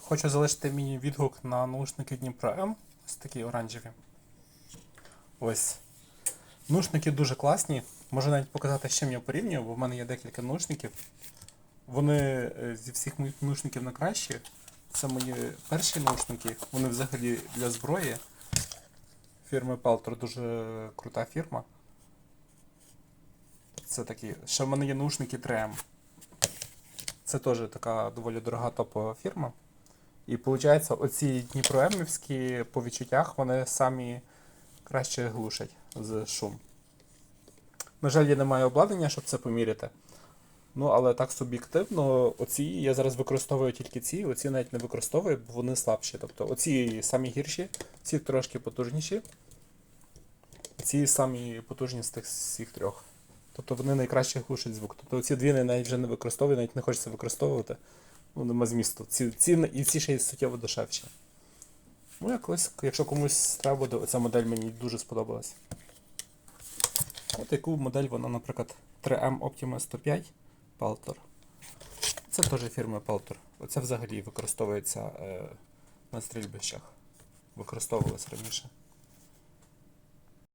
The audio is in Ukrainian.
Хочу залишити мій відгук на наушники Дніпро М. Ось такі оранжеві. Ось. Наушники дуже класні. Можу навіть показати, з чим я порівнюю, бо в мене є декілька наушників. Вони е, зі всіх моїх наушників найкращі. Це мої перші наушники. Вони взагалі для зброї. Фірми Peltor дуже крута фірма. Це такі. Ще в мене є наушники 3M. Це теж така доволі дорога топова фірма. І виходить, оці Дніпроемівські по відчуттях вони самі краще глушать з шум. На жаль, я не маю обладнання, щоб це поміряти. Ну, але так суб'єктивно, оці я зараз використовую тільки ці, оці навіть не використовую, бо вони слабші. Тобто оці самі гірші, ці трошки потужніші. Ці самі потужні з тих всіх трьох. Тобто вони найкраще глушать звук. Тобто оці дві навіть вже не використовую, навіть не хочеться використовувати. Ну, змісту. Ці, і ці ще й суттєво дешевші. Ну, якось, якщо комусь треба буде, оця модель мені дуже сподобалась. От яку модель вона, наприклад, 3M Optima 105 Peltor. Це теж фірма Peltor. Оце взагалі використовується е, на стрільбищах. Використовувалось раніше.